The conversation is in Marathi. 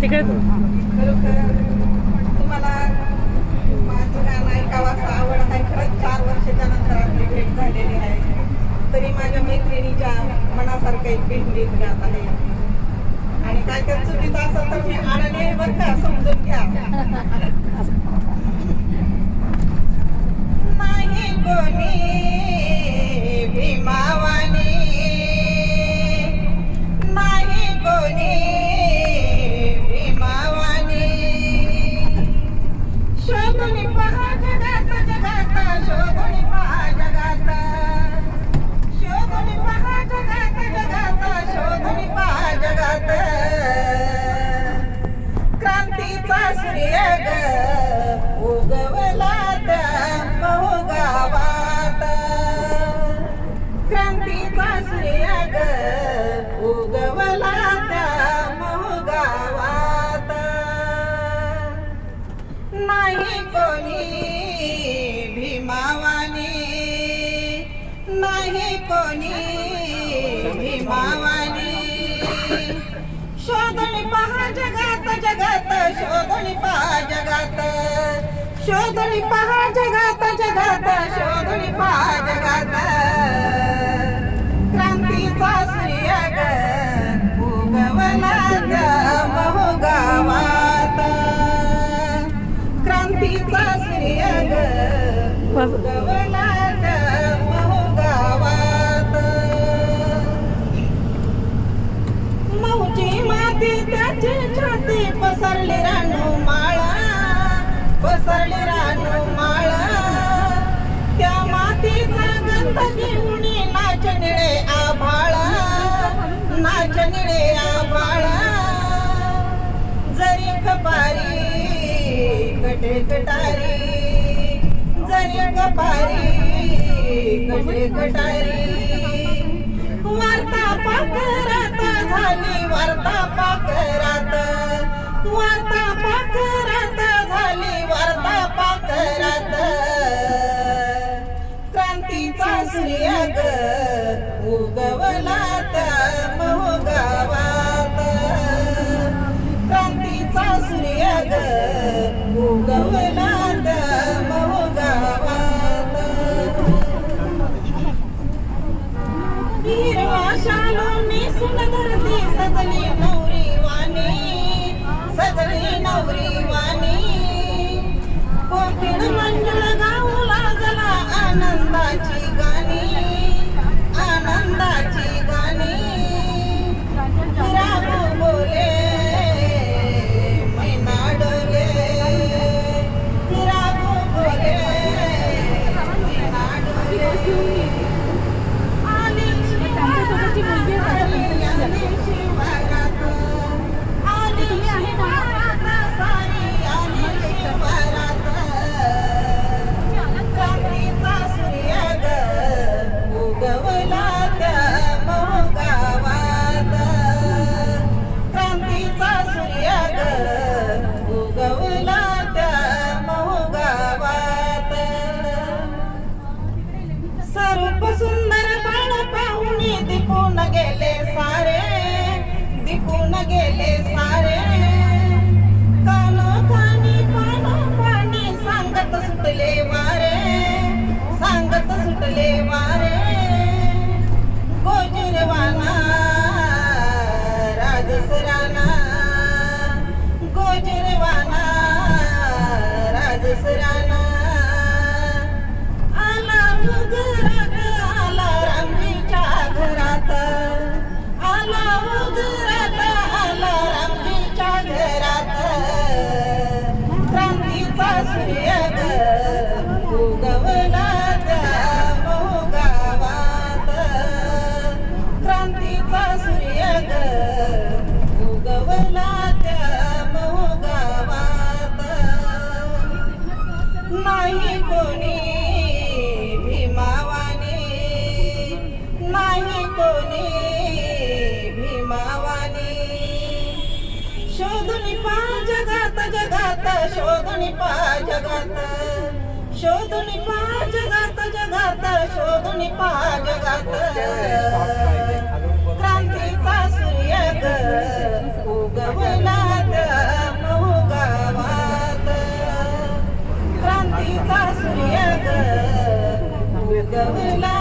तिकडे खरोखर तुम्हाला माझं गाणं ऐकावं आवड आहे. खरंच चार वर्षाच्या नंतर आपली भेट झालेली आहे. तरी माझ्या मैत्रिणीच्या मनासारखं एक भेट देत गात आहे. आणि काय तर चुकीचं असेल तर मी आनंदी बरं का समजून घ्या. नाही कोणी भीमावानी कोणी भीमावानी शोधणी पहा जगात जगात शोधणी पहा जगात. शोधणी पहा जगात जगात शोधणी पहा जगात. क्रांतीचा सूर्य ग उगवला त्या गावात क्रांतीचा सूर्य ग पसरली रानू माळा पसरली रानू माळा. त्या मातीचा गंध घेऊन नाच निळे आभाळा नाच निळे आभाळा. जरी कपारी कटे कटारी जरी कपारी कटे कटारी. वार्ता पाकरात झाली वार्ता वार्ता पाकरात झाली वार्ता पाकरात क्रांतीचा सूर्य ग उगवला सजली नवरी वाणी कोकिळ मंडळ गाऊ लागला आनंदाची. गेले सारे दिपून गेले जगात शोधून पा जगात. शोधून पा जगात जगात. शोधून पा जगात. क्रांतीचा सूर्य उगवलात महुगावात. क्रांतीचा सूर्य उगवला